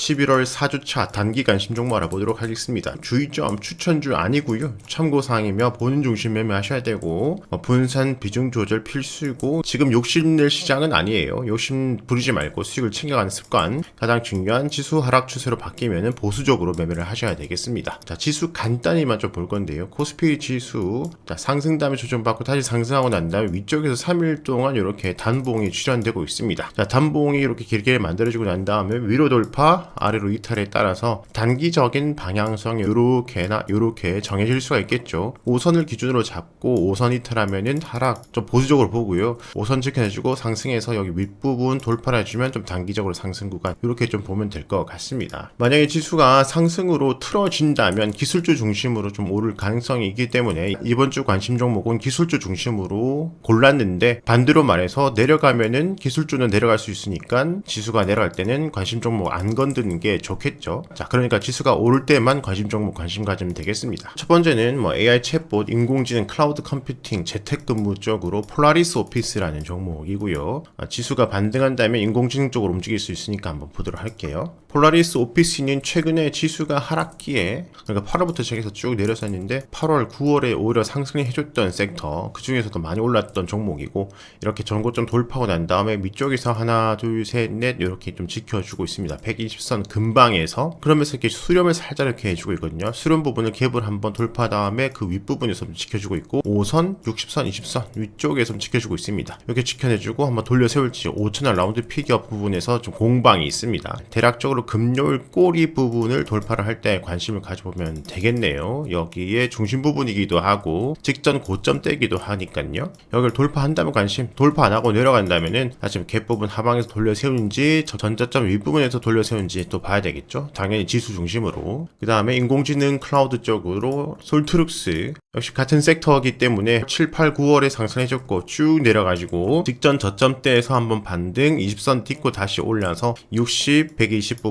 11월 4주차 단기간 심종모 알아보도록 하겠습니다. 주의점 추천주 아니고요. 참고사항이며 본인 중심 매매하셔야 되고 어, 분산 비중 조절 필수고 지금 욕심낼 시장은 아니에요. 욕심 부리지 말고 수익을 챙겨가는 습관 가장 중요한 지수 하락 추세로 바뀌면 보수적으로 매매를 하셔야 되겠습니다. 자 지수 간단히만 좀 볼 건데요. 코스피 지수 자, 상승 다음에 조정받고 다시 상승하고 난 다음에 위쪽에서 3일 동안 이렇게 단봉이 출현되고 있습니다. 자 단봉이 이렇게 길게 만들어지고 난 다음에 위로 돌파 아래로 이탈에 따라서 단기적인 방향성이 요렇게나 요렇게 정해질 수가 있겠죠. 5선을 기준으로 잡고 5선 이탈하면은 하락 좀 보수적으로 보고요. 5선 지켜내주고 상승해서 여기 윗부분 돌파를 해주면 좀 단기적으로 상승 구간 이렇게 좀 보면 될 것 같습니다. 만약에 지수가 상승으로 틀어진다면 기술주 중심으로 좀 오를 가능성이 있기 때문에 이번 주 관심 종목은 기술주 중심으로 골랐는데 반대로 말해서 내려가면은 기술주는 내려갈 수 있으니까 지수가 내려갈 때는 관심 종목 안 건드 는 게 좋겠죠. 자, 그러니까 지수가 오를 때만 관심 종목 관심 가지면 되겠습니다. 첫 번째는 뭐 AI 챗봇, 인공지능, 클라우드 컴퓨팅, 재택근무 쪽으로 폴라리스 오피스라는 종목이고요. 아, 지수가 반등한다면 인공지능 쪽으로 움직일 수 있으니까 한번 보도록 할게요. 폴라리스 오피스는 최근에 지수가 하락기에 그러니까 8월부터 시작해서 쭉 내려섰는데 8월, 9월에 오히려 상승을 해줬던 섹터 그 중에서도 많이 올랐던 종목이고 이렇게 전고점 돌파하고 난 다음에 밑쪽에서 하나, 둘, 셋, 넷 이렇게 좀 지켜주고 있습니다. 120선 근방에서 그러면서 이렇게 수렴을 살짝 이렇게 해주고 있거든요. 수렴 부분을 갭을 한번 돌파 다음에 그 윗부분에서 좀 지켜주고 있고 5선, 60선, 20선 위쪽에서 좀 지켜주고 있습니다. 이렇게 지켜내주고 한번 돌려 세울지 5천원 라운드 피기업 부분에서 좀 공방이 있습니다. 대략적으로 금요일 꼬리 부분을 돌파를 할 때 관심을 가져보면 되겠네요. 여기에 중심 부분이기도 하고 직전 고점대이기도 하니까요. 여기를 돌파한다면 관심, 돌파 안 하고 내려간다면은 다시 갭 부분 하방에서 돌려 저 전자점 윗부분에서 돌려 세우는지 또 봐야 되겠죠. 당연히 지수 중심으로. 그 다음에 인공지능 클라우드 쪽으로 솔트룩스 역시 같은 섹터이기 때문에 7, 8, 9월에 상승해줬고 쭉 내려가지고 직전 저점대에서 한번 반등 20선 딛고 다시 올라서 60, 120 부분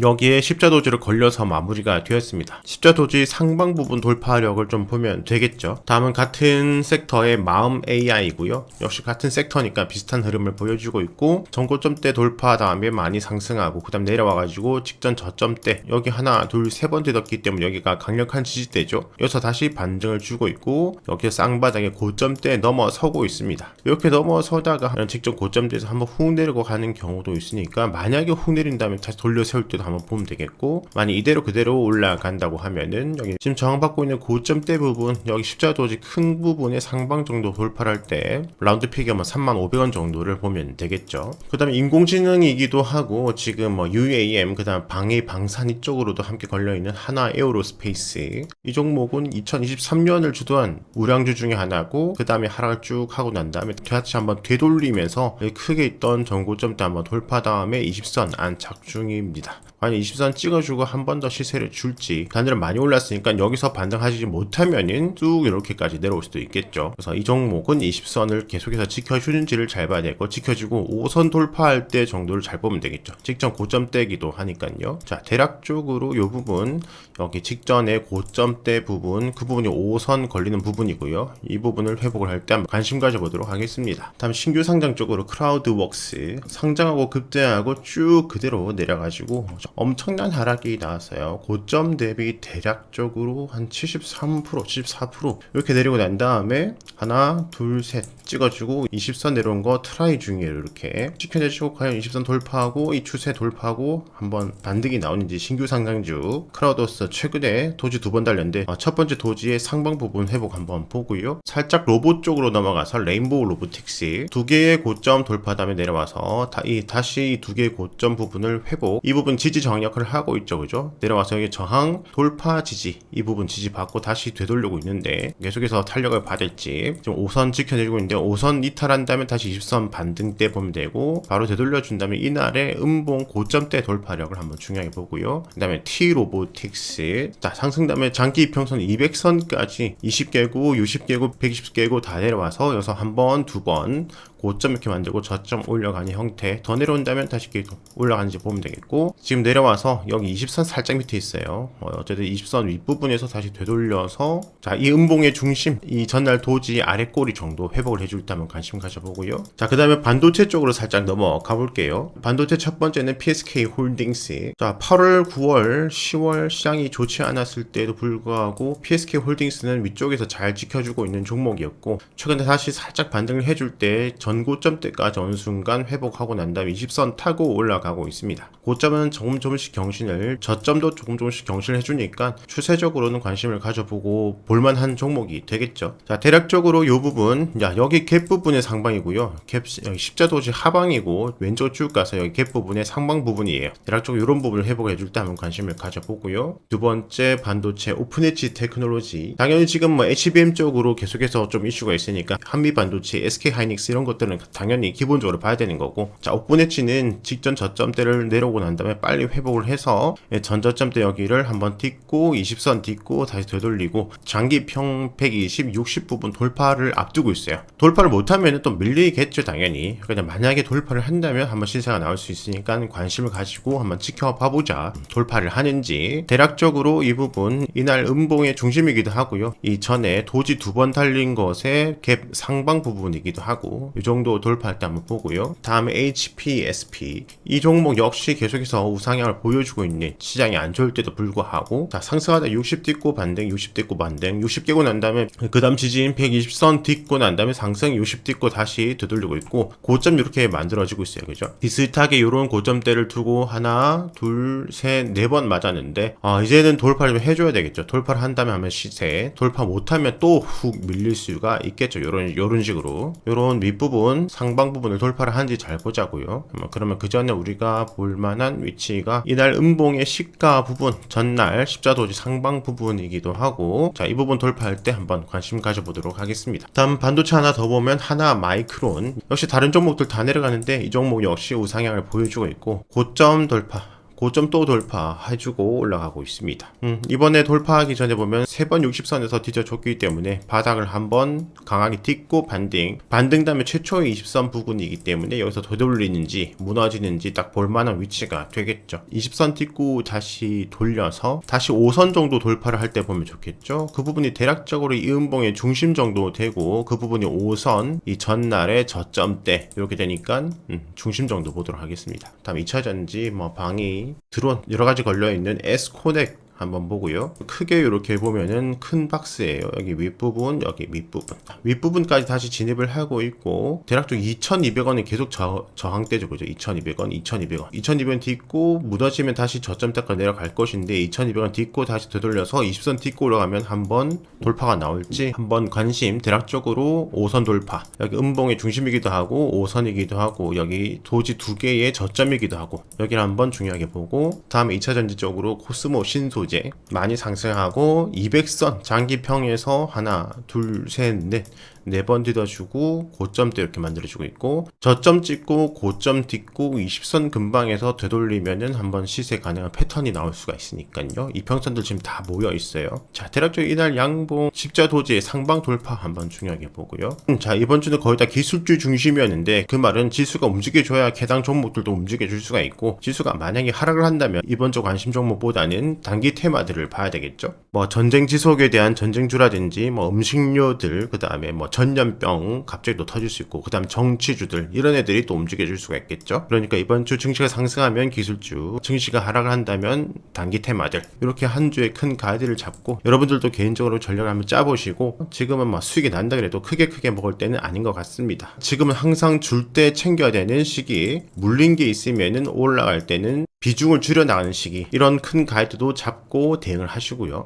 여기에 십자도지를 걸려서 마무리가 되었습니다. 십자도지 상방 부분 돌파력을 좀 보면 되겠죠. 다음은 같은 섹터의 마음 AI고요. 역시 같은 섹터니까 비슷한 흐름을 보여주고 있고 전고점대 돌파 다음에 많이 상승하고 그 다음 내려와가지고 직전 저점대 여기 하나 둘 세번 되었기 때문에 여기가 강력한 지지대죠. 여기서 다시 반등을 주고 있고 여기 쌍바닥에 고점대 넘어서고 있습니다. 이렇게 넘어서다가 직전 고점대에서 한번 훅 내리고 가는 경우도 있으니까 만약에 훅 내린다면 다시 돌려 세울 때도 한번 보면 되겠고 만약 이대로 그대로 올라간다고 하면은 여기 지금 저항받고 있는 고점대 부분 여기 십자 도지 큰 부분의 상방 정도 돌파할 때 라운드 픽이면 3,500원 정도를 보면 되겠죠. 그 다음에 인공지능이기도 하고 지금 뭐 UAM 그 다음 방해 방산 이쪽으로도 함께 걸려있는 하나 에어로스페이스 이 종목은 2023년을 주도한 우량주 중에 하나고 그 다음에 하락을 쭉 하고 난 다음에 다시 한번 되돌리면서 크게 있던 전고점대 한번 돌파 다음에 20선 안착 중 입니다. 아니 20선 찍어주고 한 번 더 시세를 줄지. 단일은 많이 올랐으니까 여기서 반등하지 못하면은 쭉 이렇게까지 내려올 수도 있겠죠. 그래서 이 종목은 20선을 계속해서 지켜주는지를 잘 봐야 되고 지켜주고 5선 돌파할 때 정도를 잘 보면 되겠죠. 직전 고점대기도 하니까요. 자 대략적으로 이 부분 여기 직전에 고점대 부분 그 부분이 5선 걸리는 부분이고요. 이 부분을 회복을 할 때 한번 관심 가져보도록 하겠습니다. 다음 신규 상장 쪽으로 크라우드웍스. 상장하고 급등하고 쭉 그대로 내려가지고 엄청난 하락이 나왔어요. 고점 대비 대략적으로 한 73%, 74% 이렇게 내리고 난 다음에 하나, 둘, 셋 찍어주고 20선 내려온 거 트라이 중이에요. 이렇게 지켜내주고 과연 20선 돌파하고 이 추세 돌파하고 한번 반등이 나오는지 신규 상장주 크라우더스 최근에 도지 두 번 달렸는데 어, 첫 번째 도지의 상방 부분 회복 한번 보고요. 살짝 로봇 쪽으로 넘어가서 레인보우 로보틱스 두 개의 고점 돌파 다음에 내려와서 다, 이, 다시 두 개의 고점 부분을 회복 이 부분 지지 정역을 하고 있죠. 그죠? 내려와서 여기 저항 돌파 지지 이 부분 지지 받고 다시 되돌리고 있는데 계속해서 탄력을 받을지 지금 5선 지켜내고 있는데 5선 이탈한다면 다시 20선 반등 때 보면 되고 바로 되돌려 준다면 이날의 음봉 고점대 돌파력을 한번 중요하게 보고요. 그 다음에 T 로보틱스. 자 상승 다음에 장기 이평선 200선까지 20개고 60개고 120개고 다 내려와서 여기서 한 번, 두 번 고점 이렇게 만들고 저점 올려가는 형태 더 내려온다면 다시 계속 올라가는지 보면 되겠고 지금 내려와서 여기 20선 살짝 밑에 있어요. 어, 어쨌든 20선 윗부분에서 다시 되돌려서 자, 이 음봉의 중심, 이 전날 도지 아래 꼬리 정도 회복을 해줄 때 한번 관심 가져보고요. 자, 그 다음에 반도체 쪽으로 살짝 넘어가 볼게요. 반도체 첫 번째는 PSK 홀딩스. 자, 8월, 9월, 10월 시장이 좋지 않았을 때에도 불구하고 PSK 홀딩스는 위쪽에서 잘 지켜주고 있는 종목이었고 최근에 다시 살짝 반등을 해줄 때전 고점대까지 어느 순간 회복하고 난 다음에 20선 타고 올라가고 있습니다. 고점은 조금 조금씩 경신을 저점도 조금 조금씩 경신을 해주니까 추세적으로는 관심을 가져보고 볼만한 종목이 되겠죠. 자 대략적으로 이 부분 야 여기 갭 부분의 상방이고요. 갭 십자도지 하방이고 왼쪽 쭉 가서 여기 갭 부분의 상방 부분이에요. 대략적으로 이런 부분을 회복해 줄 때 한번 관심을 가져보고요. 두 번째 반도체 오픈 엣지 테크놀로지 당연히 지금 뭐 HBM 쪽으로 계속해서 좀 이슈가 있으니까 한미 반도체, SK 하이닉스 이런 것들 은 당연히 기본적으로 봐야 되는 거고 자 오픈 엣지는 직전 저점대를 내려오고 난 다음에 빨리 회복을 해서 예, 전 저점대 여기를 한번 딛고 20선 딛고 다시 되돌리고 장기 평 120, 60 부분 돌파를 앞두고 있어요. 돌파를 못하면 또 밀리겠죠 당연히. 그냥 만약에 돌파를 한다면 한번 시세가 나올 수 있으니까 관심을 가지고 한번 지켜봐 보자. 돌파를 하는지 대략적으로 이 부분 이날 음봉의 중심이기도 하고요. 이 전에 도지 두 번 달린 것의 갭 상방 부분이기도 하고 이 돌파할 때 한번 보고요. 다음에 HPSP 이 종목 역시 계속해서 우상향을 보여주고 있는 시장이 안 좋을 때도 불구하고 자 상승하다 60 딛고 반등 60 딛고 반등 60 깨고 난 다음에 그 다음 지지인 120선 딛고 난 다음에 상승 60 딛고 다시 되돌리고 있고 고점 이렇게 만들어지고 있어요. 그죠? 비슷하게 이런 고점대를 두고 하나 둘셋네 번 맞았는데 아 이제는 돌파를 좀 해줘야 되겠죠. 돌파를 한다면 하면 시세 돌파 못하면 또 훅 밀릴 수가 있겠죠. 요런 요런 식으로. 요런 밑부분 상방 부분을 돌파를 한지 잘 보자고요. 뭐 그러면 그 전에 우리가 볼 만한 위치가 이날 음봉의 시가 부분 전날 십자도지 상방 부분이기도 하고 자 이 부분 돌파할 때 한번 관심 가져보도록 하겠습니다. 다음 반도체 하나 더 보면 하나 마이크론. 역시 다른 종목들 다 내려가는데 이 종목 역시 우상향을 보여주고 있고 고점 돌파 고점 또 돌파해주고 올라가고 있습니다. 음, 이번에 돌파하기 전에 보면 세 번 60선에서 뒤져줬기 때문에 바닥을 한번 강하게 딛고 반등, 반등 다음에 최초의 20선 부근이기 때문에 여기서 되돌리는지 무너지는지 딱 볼만한 위치가 되겠죠. 20선 딛고 다시 돌려서 다시 5선 정도 돌파를 할 때 보면 좋겠죠. 그 부분이 대략적으로 이 음봉의 중심 정도 되고 그 부분이 5선 이 전날의 저점대 이렇게 되니까 음, 중심 정도 보도록 하겠습니다. 다음 2차 전지 뭐 방이 드론 여러 가지 걸려 있는 에스코넥 한번 보고요. 크게 이렇게 보면은 큰 박스예요. 여기 윗부분, 여기 밑부분. 윗부분까지 다시 진입을 하고 있고 대략적으로 2,200원이 계속 저, 저항대죠. 그죠? 2,200원, 2,200원. 2,200원 딛고 무너지면 다시 저점대까지 내려갈 것인데 2,200원 딛고 다시 되돌려서 20선 딛고 올라가면 한번 돌파가 나올지 한번 관심 대략적으로 5선 돌파. 여기 음봉의 중심이기도 하고 5선이기도 하고 여기 도지 두 개의 저점이기도 하고 여기를 한번 중요하게 보고 다음에 2차 전지 쪽으로 코스모 신소 재 많이 상승하고 200선 장기 평에서 하나 둘 셋 넷 네 번 뒤져주고 고점대 이렇게 만들어주고 있고 저점 찍고 고점 딛고 20선 근방에서 되돌리면은 한번 시세 가능한 패턴이 나올 수가 있으니까요. 이평선들 지금 다 모여 있어요. 자 대략적으로 이날 양봉 십자 도지의 상방 돌파 한번 중요하게 보고요. 음, 자 이번 주는 거의 다 기술주 중심이었는데 그 말은 지수가 움직여줘야 해당 종목들도 움직여줄 수가 있고 지수가 만약에 하락을 한다면 이번 주 관심 종목보다는 단기 테마들을 봐야 되겠죠. 뭐 전쟁 지속에 대한 전쟁주라든지 뭐 음식료들 그 다음에 뭐 전염병 갑자기 또 터질 수 있고 그 다음 정치주들 이런 애들이 또 움직여줄 수가 있겠죠. 그러니까 이번 주 증시가 상승하면 기술주, 증시가 하락을 한다면 단기 테마들 이렇게 한 주에 큰 가이드를 잡고 여러분들도 개인적으로 전략을 한번 짜보시고 지금은 막 수익이 난다 그래도 크게 크게 먹을 때는 아닌 것 같습니다. 지금은 항상 줄 때 챙겨야 되는 시기 물린 게 있으면은 올라갈 때는 비중을 줄여 나가는 시기 이런 큰 가이드도 잡고 대응을 하시고요.